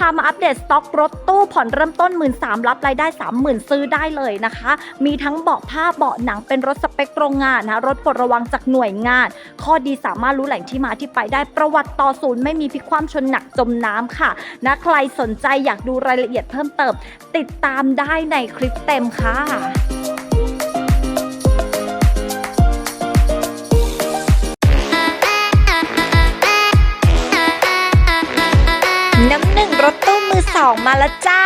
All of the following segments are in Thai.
พามาอัปเดตสต็อกรถตู้ผ่อนเริ่มต้น 1 3ื่นรับรายได้ 30,000 ซื้อได้เลยนะคะ มีทั้งเบาะผ้าเบาะหนังเป็นรถสเปคโรงงานนะรถปลดระวังจากหน่วยงาน ข้อดีสามารถรู้แหล่งที่มาที่ไปได้ประวัติต่อศูนย์ไม่มีพิกความชนหนักจมน้ำค่ะนะใครสนใจอยากดูรายละเอียดเพิ่มเติม ติดตามได้ในคลิปเต็มค่ะ อสองมาแล้วจ้า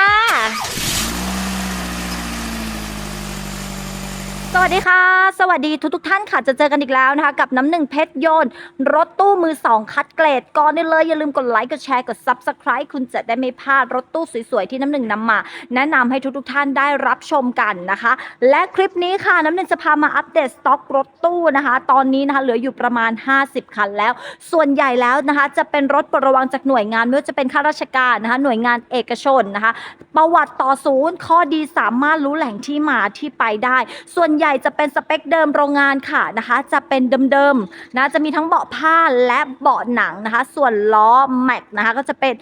สวัสดีค่ะ สวัสดีทุกทท่านค่ะ จะเจอกันอีกแล้วนะคะ กับน้ำหนึ่งเพชรโยน รถตู้มือสองคัดเกรด ก่อนเลย อย่าลืมกดไลค์ กดแชร์ กด Subscribe คุณจะได้ไม่พลาดรถตู้สวยๆ ที่น้ำหนึ่งนำมา แนะนำให้ทุกๆท่านได้รับชมกันนะคะ และคลิปนี้ค่ะ น้ำหนึ่งจะพามาอัปเดตสต็อกรถตู้นะคะ ตอนนี้นะคะเหลืออยู่ประมาณ 50 คันแล้ว ส่วนใหญ่แล้วนะคะ จะเป็นรถประวังจากหน่วยงานไม่ว่าจะเป็นข้าราชการนะคะ หน่วยงานเอกชนนะคะ ประวัติต่อศูนย์ข้อดีสามารถรู้แหล่งที่มาที่ไปได้ ส่วนใหญ่จะเป็นสเปคเดิมโรงงานค่ะนะคะ จะเป็นเดิมๆนะจะมีทั้งเบาะผ้าและเบาะหนังนะคะ ส่วนล้อแม็กนะคะก็จะเป็น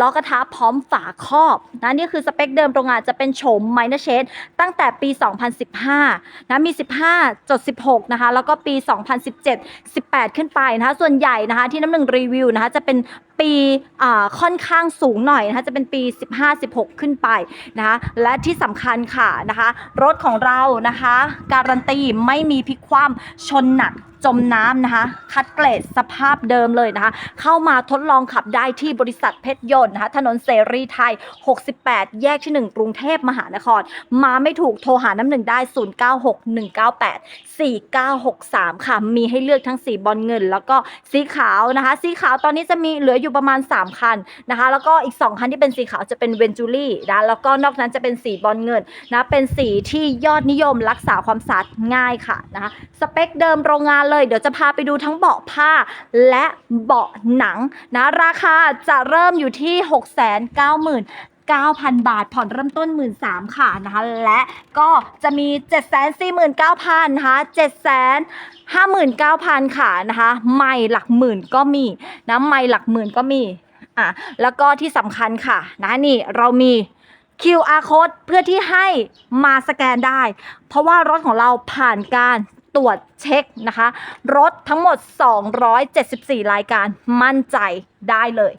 ล้อกระทะพร้อมฝาครอบนะนี่คือสเปคเดิมโรงงานจะเป็นโฉมไมเนเชดตั้งแต่ปี 2015นะมี 15จด16นะคะแล้วก็ปี 2017 18 ขึ้นไปนะคะ ส่วนใหญ่นะคะที่น้ำหนึ่งรีวิวนะคะจะเป็นปีค่อนข้างสูงหน่อยนะคะจะเป็นปี 15-16 ขึ้นไปนะคะและที่สำคัญค่ะนะคะ รถของเรานะคะการันตีไม่มีพลิกคว่ำชนหนักจมน้ำนะคะ คัดเกรดสภาพเดิมเลยนะคะ เข้ามาทดลองขับได้ที่บริษัทเพชรยนต์นะคะ ถนนเสรีไทย 68 แยกที่ 1 กรุงเทพมหานคร มาไม่ถูกโทรหาน้ำหนึ่งได้ 096198 4963 ค่ะ มีให้เลือกทั้งสีบอลเงิน แล้วก็สีขาวนะคะ สีขาวตอนนี้จะมีเหลืออยู่ประมาณ 3 คันนะคะ แล้วก็อีก 2 คันที่เป็นสีขาวจะเป็นเวนจูรี่นะ แล้วก็นอกนั้นจะเป็นสีบอลเงินนะ เป็นสีที่ยอดนิยมรักษาความสะอาดง่ายค่ะนะคะ สเปคเดิมโรงงานเลยเดี๋ยวจะพาไปดูทั้งเบาะผ้าและเบาะหนังนะราคาจะเริ่มอยู่ที่ 6 9 0 0 0 9,000 บาท ผ่อนเริ่มต้น 1 3ื่นค่ะนะคะ และก็จะมี 7 4 9 0 0 0นะคะ7 59,000 ค่ะนะคะไม่หลักหมื่นก็มีนะไม่หลักหมื่นก็มีอะแล้วก็ที่สำคัญค่ะนะนี่เรามี QR code เพื่อที่ให้มาสแกนได้ เพราะว่ารถของเราผ่านการ ตรวจเช็คนะคะ รถทั้งหมด 274 รายการมั่นใจได้เลย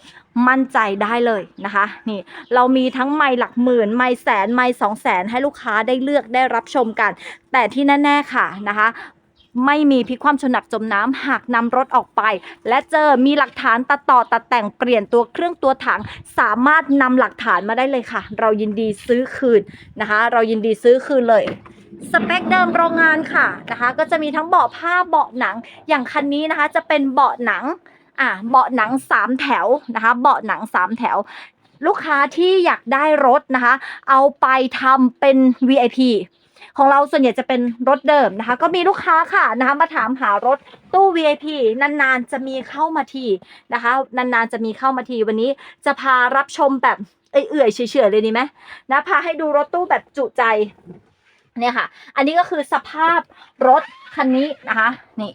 มั่นใจได้เลยนะคะ นี่เรามีทั้งไม่หลักหมื่น ไม่แสน ไม่สองแสนให้ลูกค้าได้เลือกได้รับชมกัน แต่ที่แน่ ๆ ค่ะนะคะไม่มีพิความชนหนักจมน้ำหากนำรถออกไป และเจอมีหลักฐานตัดต่อตัดแต่งเปลี่ยนตัวเครื่องตัวถัง สามารถนำหลักฐานมาได้เลยค่ะ เรายินดีซื้อคืนนะคะ เรายินดีซื้อคืนเลย สเปคเดิมโรงงานค่ะนะคะ ก็จะมีทั้งเบาะผ้าเบาะหนังอย่างคันนี้นะคะ จะเป็นเบาะหนังอะเบาะหนังสามแถวนะคะ เบาะหนังสามแถว ลูกค้าที่อยากได้รถนะคะ เอาไปทำเป็น VIP ของเราส่วนใหญ่จะเป็นรถเดิมนะคะ ก็มีลูกค้าค่ะนะคะมาถามหารถตู้ VIP นานๆจะมีเข้ามาทีนะคะ นานๆจะมีเข้ามาทีวันนี้จะพารับชมแบบเอื่อยๆเฉยๆเลยดีไหมนะพาให้ดูรถตู้แบบจุใจ เนี่ยค่ะ อันนี้ก็คือสภาพรถคันนี้นะคะ นี่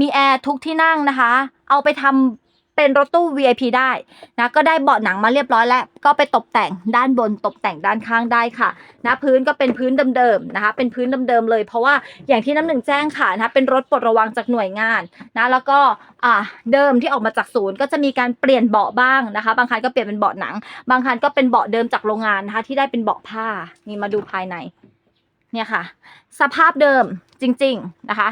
มีแอร์ทุกที่นั่งนะคะ เอาไปทำเป็นรถตู้ VIP ได้นะ ก็ได้เบาะหนังมาเรียบร้อยแล้ว ก็ไปตกแต่งด้านบนตกแต่งด้านข้างได้ค่ะ นะพื้นก็เป็นพื้นเดิมๆนะคะ เป็นพื้นเดิมๆเลย เพราะว่าอย่างที่น้ำหนึ่งแจ้งค่ะนะคะเป็นรถปลดระวังจากหน่วยงานนะ แล้วก็อ่าเดิมที่ออกมาจากศูนย์ ก็จะมีการเปลี่ยนเบาะบ้างนะคะ บางคันก็เปลี่ยนเป็นเบาะหนัง บางคันก็เป็นเบาะเดิมจากโรงงานนะคะ ที่ได้เป็นเบาะผ้า นี่มาดูภายใน เนี่ยค่ะ สภาพเดิมจริง ๆนะคะ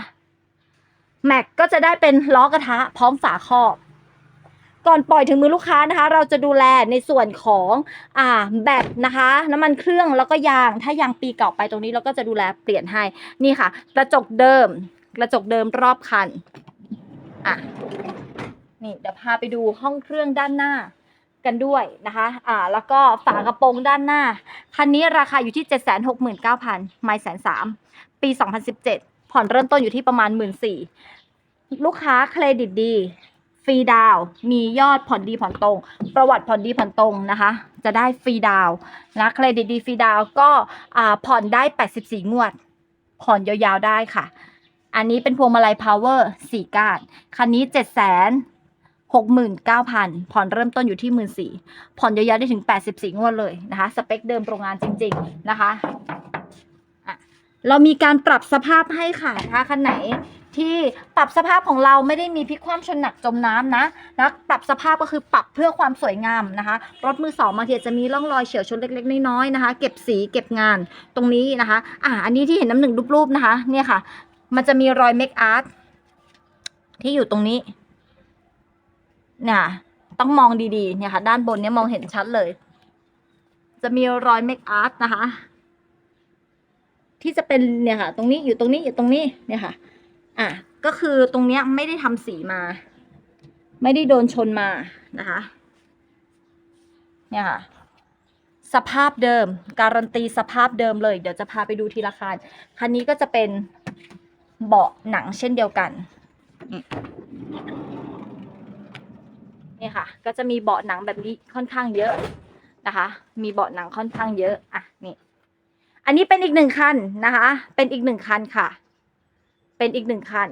แม็กก็จะได้เป็นล้อกระทะพร้อมฝาครอบ ก่อนปล่อยถึงมือลูกค้านะคะ เราจะดูแลในส่วนของอ่าแบตนะคะ น้ำมันเครื่องแล้วก็ยาง ถ้ายางปีเก่าไปตรงนี้เราก็จะดูแลเปลี่ยนให้ นี่ค่ะ กระจกเดิม กระจกเดิมรอบคัน อะ นี่เดี๋ยวพาไปดูห้องเครื่องด้านหน้า กันด้วยนะคะอ่าแล้วก็ฝากระโปรงด้านหน้า คันนี้ราคาอยู่ที่ 769,000ไม่แสนสามปี 2017 ผ่อนเริ่มต้นอยู่ที่ประมาณ 1 4ื่นลูกค้าเครดิตดี ฟรีดาวมียอดผ่อนดีผ่อนตรง ประวัติผ่อนดีผ่อนตรงนะคะ จะได้ฟรีดาวนะเครดิตดีฟรีดาวก็อ่าผ่อนได้ 84 งวด ผ่อนยาวๆได้ค่ะ อันนี้เป็นพวงมาลัยพาวเวอร์4ก้าน คันนี้ 7 0 0 0 0 หกหมื่นเก้าพันผ่อนเริ่มต้นอยู่ที่หมื่นสี่ผ่อนยาวๆได้ถึงแปดสิบสี่งวดเลยนะคะ สเปคเดิมโรงงานจริง ๆ นะคะอะเรามีการปรับสภาพให้ค่ะนะคะคันไหนที่ปรับสภาพของเราไม่ได้มีพลิกคว่ำชนหนักจมน้ำนะนะปรับสภาพก็คือปรับเพื่อความสวยงามนะคะ รถมือสองบางทีอาจะมีร่องรอยเฉียวชนเล็กๆน้อยๆนะคะ เก็บสีเก็บงานตรงนี้นะคะ อะอันนี้ที่เห็นน้ำหนึ่งรูปๆนะคะ เนี่ยค่ะ มันจะมีรอยเมคอาร์ตที่อยู่ตรงนี้ เนี่ยต้องมองดีๆเนี่ยค่ะ ด้านบนเนี่ยมองเห็นชัดเลย จะมีรอยเมคอาร์ตนะคะ ที่จะเป็นเนี่ยค่ะ ตรงนี้อยู่ตรงนี้อยู่ตรงนี้เนี่ยค่ะ อะก็คือตรงเนี้ยไม่ได้ทำสีมา ไม่ได้โดนชนมานะคะ เนี่ยค่ะ สภาพเดิม การันตีสภาพเดิมเลย เดี๋ยวจะพาไปดูทีละคันคันนี้ก็จะเป็นเบาะหนังเช่นเดียวกัน นี่ค่ะ ก็จะมีเบาะหนังแบบนี้ค่อนข้างเยอะนะคะ มีเบาะหนังค่อนข้างเยอะอะนี่อันนี้เป็นอีกหนึ่งคันนะคะ เป็นอีกหนึ่งคันค่ะ เป็นอีกหนึ่งคัน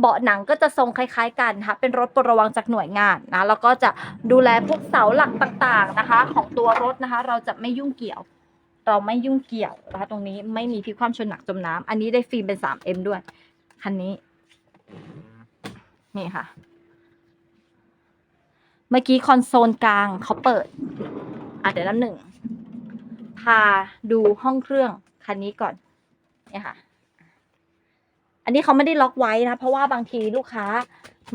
เบาะหนังก็จะทรงคล้าย ๆ กันนะคะเป็นรถปลดระวังจากหน่วยงานนะแล้วก็จะดูแลพวกเสาหลักต่างๆนะคะ ของตัวรถนะคะ เราจะไม่ยุ่งเกี่ยว เราไม่ยุ่งเกี่ยวนะคะตรงนี้ไม่มีพลิกความชนหนักจมน้ำอันนี้ได้ฟิล์มเป็น 3M ด้วยคันนี้ นี่ค่ะ เมื่อกี้คอนโซลกลางเขาเปิด อะเดี๋ยวน้ำหนึ่ง พาดูห้องเครื่องคันนี้ก่อน เนี่ยค่ะ อันนี้เขาไม่ได้ล็อกไว้นะ เพราะว่าบางทีลูกค้า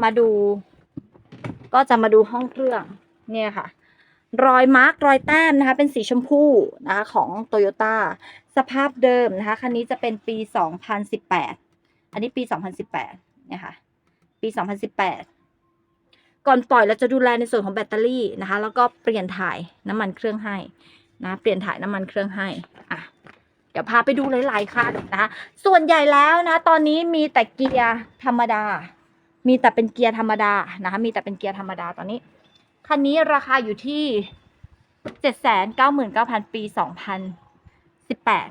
มาดู ก็จะมาดูห้องเครื่อง เนี่ยค่ะ รอยมาร์กรอยแต้มนะคะ เป็นสีชมพูนะคะ ของโตโยต้าสภาพเดิมนะคะ คันนี้จะเป็นปี 2018 อันนี้ปี 2018 เนี่ยค่ะ ปี 2018 ก่อนปล่อยเราจะดูแลในส่วนของแบตเตอรี่นะคะ แล้วก็เปลี่ยนถ่ายน้ำมันเครื่องให้นะเปลี่ยนถ่ายน้ำมันเครื่องให้อะเดี๋ยวพาไปดูหลายๆคันนะคะส่วนใหญ่แล้วนะ ตอนนี้มีแต่เกียร์ธรรมดา มีแต่เป็นเกียร์ธรรมดานะคะมีแต่เป็นเกียร์ธรรมดาตอนนี้คันนี้ราคาอยู่ที่เจ็ดแสนเก้าหมื่นเก้าพันปีสองพันสิบแปด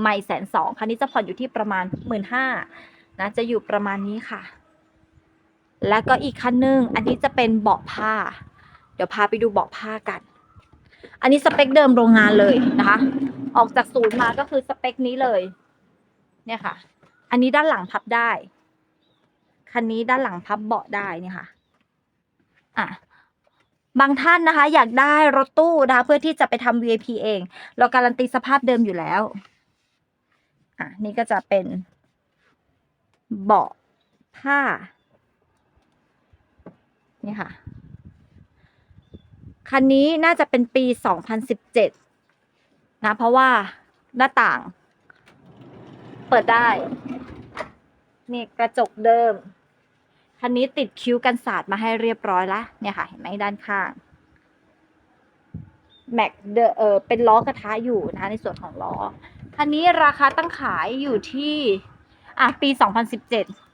ไม่แสนสองคันนี้จะผ่อนอยู่ที่ประมาณหมื่นห้านะจะอยู่ประมาณนี้ค่ะ แล้วก็อีกคันหนึง อันนี้จะเป็นเบาะผ้า เดี๋ยวพาไปดูเบาะผ้ากัน อันนี้สเปคเดิมโรงงานเลยนะคะ ออกจากศูนย์มาก็คือสเปคนี้เลย เนี่ยค่ะ อันนี้ด้านหลังพับได้ คันนี้ด้านหลังพับเบาะได้เนี่ยค่ะ อะบางท่านนะคะ อยากได้รถตู้นะคะเพื่อที่จะไปทำ VIP เอง เราการันตีสภาพเดิมอยู่แล้ว อะ นี่ก็จะเป็นเบาะผ้า นี่ค่ะ คันนี้น่าจะเป็นปี 2017 นะ เพราะว่าหน้าต่าง เปิดได้ นี่กระจกเดิม คันนี้ติดคิ้วกันศาสตร์มาให้เรียบร้อยละเนี่ยค่ะ เห็นไหมด้านข้างแม็กเดอเออเป็นล้อกระทะอยู่นะคะในส่วนของล้อ คันนี้ราคาตั้งขายอยู่ที่ อะ ปี 2017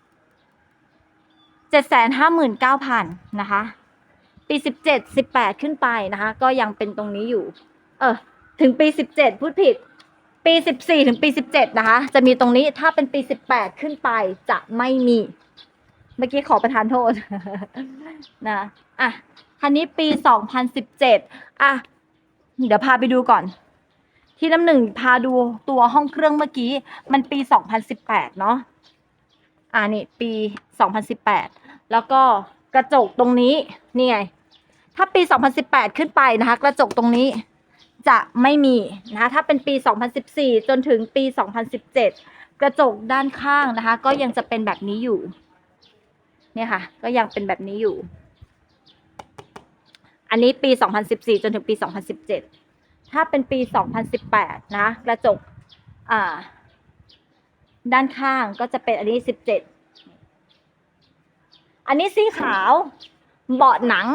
เจ็ดแสนห้าหมื่นเก้าพันนะคะ ปีสิบเจ็ดสิบแปดขึ้นไปนะคะ ก็ยังเป็นตรงนี้อยู่ เออ ถึงปีสิบเจ็ดพูดผิด ปีสิบสี่ถึงปีสิบเจ็ดนะคะ จะมีตรงนี้ถ้าเป็นปีสิบแปดขึ้นไปจะไม่มี เมื่อกี้ขอประทานโทษนะอะคันนี้ปีสองพันสิบเจ็ดอะ เดี๋ยวพาไปดูก่อน ที่น้ำหนึ่งพาดูตัวห้องเครื่องเมื่อกี้ มันปีสองพันสิบแปดเนาะอ่านี่ ปี 2018 แล้วก็กระจกตรงนี้นี่ไง ถ้าปี 2018 ขึ้นไปนะคะ กระจกตรงนี้จะไม่มีนะคะ ถ้าเป็นปี 2014 จนถึงปี 2017 กระจกด้านข้างนะคะ ก็ยังจะเป็นแบบนี้อยู่ เนี่ยค่ะ ก็ยังเป็นแบบนี้อยู่ อันนี้ปี 2014 จนถึงปี 2017 ถ้าเป็นปี 2018 นะ กระจก อ่า ด้านข้างก็จะเป็นอันนี้สิบเจ็ด อันนี้สีขาวเบาะหนัง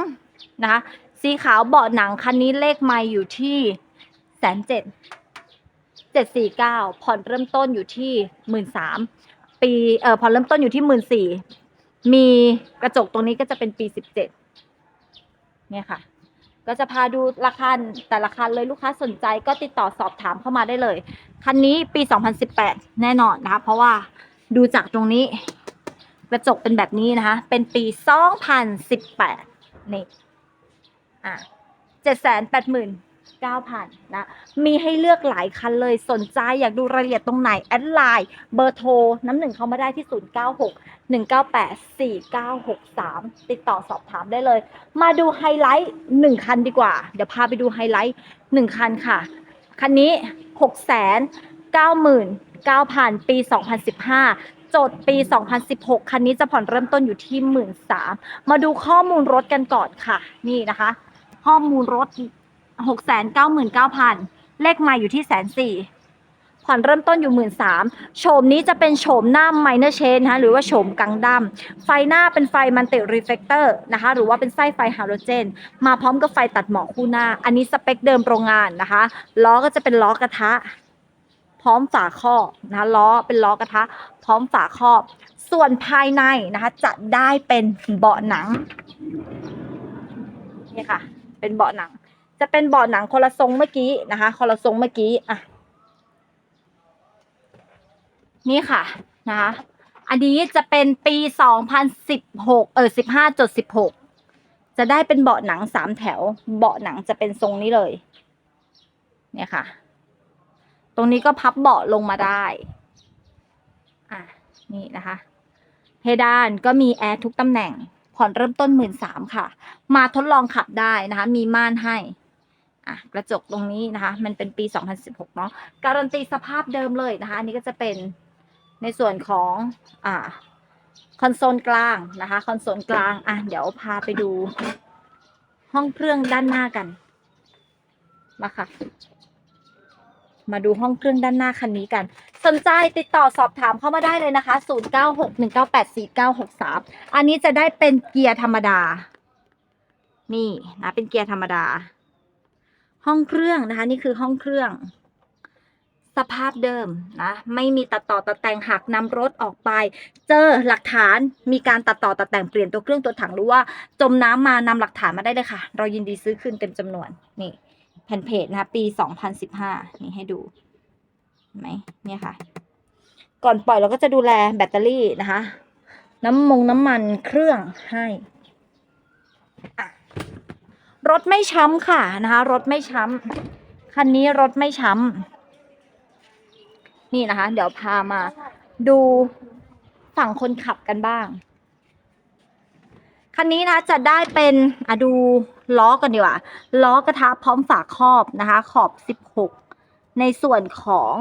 นะคะ สีขาวเบาะหนังคันนี้เลขไม่อยู่ที่แสนเจ็ดเจ็ดสี่เก้าผ่อนเริ่มต้นอยู่ที่หมื่นสามปีเอ่อผ่อนเริ่มต้นอยู่ที่หมื่นสี่มีกระจกตรงนี้ก็จะเป็นปีสิบเจ็ดเนี่ยค่ะ ก็จะพาดูราคาแต่ละคันเลยลูกค้าสนใจก็ติดต่อสอบถามเข้ามาได้เลย คันนี้ปี 2018 แน่นอนนะคะ เพราะว่าดูจากตรงนี้ กระจกเป็นแบบนี้นะคะ เป็นปี2018นี่อะ789,000นะ มีให้เลือกหลายคันเลยสนใจอยากดูรายละเอียดตรงไหน แอดไลน์เบอร์โทร น้ำหนึ่งเข้ามาได้ที่ 096 198 4963 ติดต่อสอบถามได้เลย มาดูไฮไลท์1คันดีกว่า เดี๋ยวพาไปดูไฮไลท์1คันค่ะ คันนี้699,000 ปี 2015 จทย์ปี 2016 คันนี้จะผ่อนเริ่มต้นอยู่ที่ 13,000มาดูข้อมูลรถกันก่อนค่ะ นี่นะคะ ข้อมูลรถ 699,000 เลขไมาอยู่ที่แสนสี่ผ่อนเริ่มต้นอยู่ 13,000โฉมนี้จะเป็นโฉมหน้าไมเนอร์เชนนะคะหรือว่าโฉมกังดัมไฟหน้าเป็นไฟมันติรีเฟกเตอร์นะคะ หรือว่าเป็นไส้ไฟฮาโลเจน มาพร้อมกับไฟตัดหมอกคู่หน้า อันนี้สเปคเดิมโรงงานนะคะ ล้อก็จะเป็นล้อกระทะ พร้อมฝาครอบนะคะล้อเป็นล้อกระทะ พร้อมฝาครอบ ส่วนภายในนะคะ จะได้เป็นเบาะหนังนี่ค่ะ เป็นเบาะหนัง จะเป็นเบาะหนังคนละทรงเมื่อกี้นะคะคนละทรงเมื่อกี้อะนี่ค่ะนะคะอันนี้จะเป็นปี 2016 เออ 15.16 จะได้เป็นเบาะหนังสามแถว เบาะหนังจะเป็นทรงนี้เลย เนี่ยค่ะ ตรงนี้ก็พับเบาะลงมาได้อะนี่นะคะเพดานก็มีแอร์ทุกตำแหน่ง ผ่อนเริ่มต้นหมื่นสามค่ะ มาทดลองขับได้นะคะ มีม่านให้อะกระจกตรงนี้นะคะ มันเป็นปี 2016 เนาะการันตีสภาพเดิมเลยนะคะ อันนี้ก็จะเป็นในส่วนของอ่าคอนโซลกลางนะคะ คอนโซลกลาง อะ เดี๋ยวพาไปดู ห้องเครื่องด้านหน้ากัน มาค่ะ มาดูห้องเครื่องด้านหน้าคันนี้กัน สนใจติดต่อสอบถามเข้ามาได้เลยนะคะ 0961984963 อันนี้จะได้เป็นเกียร์ธรรมดา นี่นะเป็นเกียร์ธรรมดา ห้องเครื่องนะคะ นี่คือห้องเครื่อง สภาพเดิมนะ ไม่มีตัดต่อตัดแต่งหักนำรถออกไป เจอหลักฐานมีการตัดต่อตัดแต่งเปลี่ยนตัวเครื่องตัวถังหรือว่า จมน้ำมานำหลักฐานมาได้เลยค่ะ เรายินดีซื้อคืนเต็มจำนวนนี่ แผ่นเพจนะคะปี 2015 นี่ให้ดูเห็นไหมเนี่ยค่ะ ก่อนปล่อยเราก็จะดูแลแบตเตอรี่นะคะ น้ำมงน้ำมันเครื่องให้รถไม่ช้ำค่ะนะคะ รถไม่ช้ำคันนี้รถไม่ช้ำนี่นะคะ เดี๋ยวพามาดูฝั่งคนขับกันบ้าง คันนี้นะจะได้เป็นอะดู ล้อกันดีกว่าล้อกระทะพร้อมฝาครอบนะคะ ขอบ 16 ในส่วนของ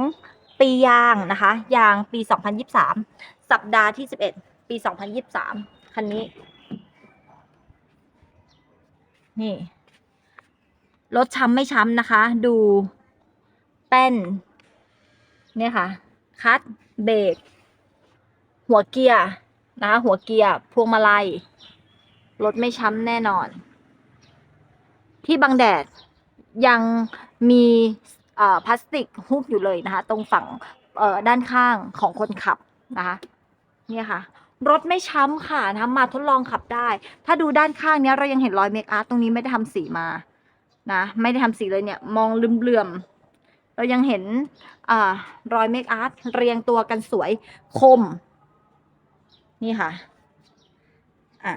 ปียางนะคะ ยางปี 2023 สัปดาห์ที่ 11 ปี 2023 คันนี้ นี่รถช้ำไม่ช้ำนะคะ ดูแป้น เนี่ยค่ะ คัดเบรกหัวเกียร์นะคะหัวเกียร์พวงมาลัยรถไม่ช้ำแน่นอน ที่บังแดดยังมีพลาสติกฮุบอยู่เลยนะคะ ตรงฝั่งด้านข้างของคนขับนะคะเนี่ยค่ะ รถไม่ช้ำค่ะนะมาทดลองขับได้ ถ้าดูด้านข้างเนี้ยเรายังเห็นรอยเมคอาร์ตรงนี้ไม่ได้ทำสีมานะไม่ได้ทำสีเลยเนี่ย มองลืมเลื่อมเรายังเห็นอรอยเมคอาร์ตเรียงตัวกันสวยคม นี่ค่ะ อะ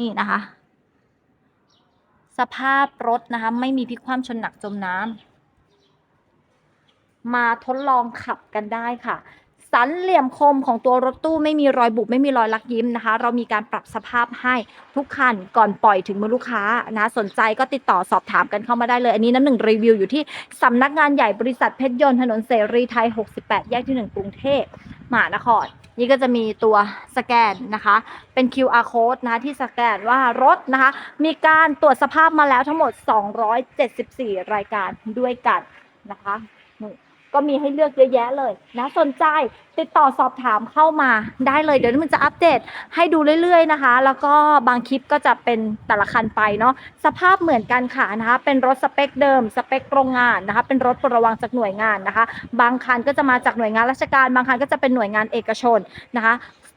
นี่นะคะ สภาพรถนะคะ ไม่มีพลิกคว่ำชนหนักจมน้ำมาทดลองขับกันได้ค่ะ สันเหลี่ยมคมของตัวรถตู้ไม่มีรอยบุบไม่มีรอยลักยิ้มนะคะ เรามีการปรับสภาพให้ทุกคันก่อนปล่อยถึงมือลูกค้านะสนใจก็ติดต่อสอบถามกันเข้ามาได้เลย อันนี้น้ำหนึ่งรีวิวอยู่ที่สำนักงานใหญ่บริษัทเพชรยนต์ถนนเสรีไทย 68 แยกที่ 1 กรุงเทพ มหานคร นี่ก็จะมีตัวสแกนนะคะ เป็น QR code นะคะที่สแกนว่ารถนะคะ มีการตรวจสภาพมาแล้วทั้งหมด 274 รายการด้วยกันนะคะ ก็มีให้เลือกเยอะแยะเลยนะสนใจติดต่อสอบถามเข้ามาได้เลย เดี๋ยวมันจะอัปเดตให้ดูเรื่อยๆนะคะ แล้วก็บางคลิปก็จะเป็นแต่ละคันไปเนาะสภาพเหมือนกันค่ะนะคะ เป็นรถสเปคเดิม สเปคโรงงานนะคะ เป็นรถประวังจากหน่วยงานนะคะ บางคันก็จะมาจากหน่วยงานราชการ บางคันก็จะเป็นหน่วยงานเอกชนนะคะ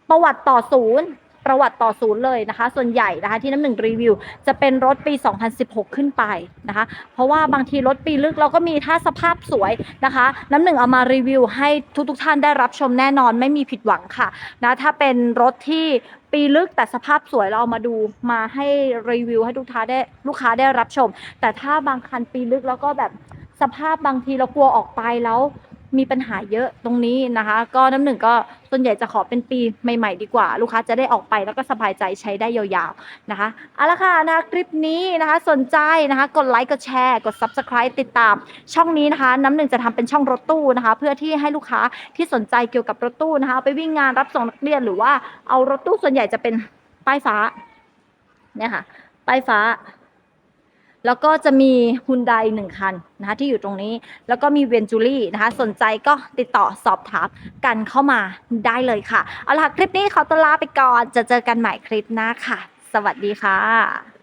ประวัติต่อศูนย์ ประวัติต่อศูนย์เลยนะคะ ส่วนใหญ่นะคะที่น้ำหนึ่งรีวิว จะเป็นรถปี 2016 ขึ้นไปนะคะ เพราะว่าบางทีรถปีลึกเราก็มีถ้าสภาพสวยนะคะ น้ำหนึ่งเอามารีวิวให้ทุกๆท่านได้รับชมแน่นอนไม่มีผิดหวังค่ะนะถ้าเป็นรถที่ปีลึกแต่สภาพสวยเราเอามาดูมาให้รีวิวให้ลูกค้าได้ลูกค้าได้รับชม แต่ถ้าบางคันปีลึกแล้วก็แบบสภาพบางทีเรากลัวออกไปแล้ว มีปัญหาเยอะตรงนี้นะคะ ก็น้ำหนึ่งก็ส่วนใหญ่จะขอเป็นปีใหม่ ๆ ดีกว่า ลูกค้าจะได้ออกไปแล้วก็สบายใจใช้ได้ยาวๆนะคะเอาละค่ะนะคลิปนี้นะคะสนใจนะคะกดไลค์กดแชร์กด subscribe ติดตาม ช่องนี้นะคะน้ำหนึ่งจะทำเป็นช่องรถตู้นะคะ เพื่อที่ให้ลูกค้าที่สนใจเกี่ยวกับรถตู้นะคะไปวิ่งงานรับส่งนักเรียนหรือว่าเอารถตู้ส่วนใหญ่จะเป็นป้ายฟ้าเนี่ยค่ะป้ายฟ้า แล้วก็จะมีฮุนไดหนึ่งคันนะคะที่อยู่ตรงนี้ แล้วก็มีเวนจูรี่นะคะสนใจก็ติดต่อสอบถามกันเข้ามาได้เลยค่ะ เอาล่ะคลิปนี้ขอตัวลาไปก่อน จะเจอกันใหม่คลิปหน้าค่ะ สวัสดีค่ะ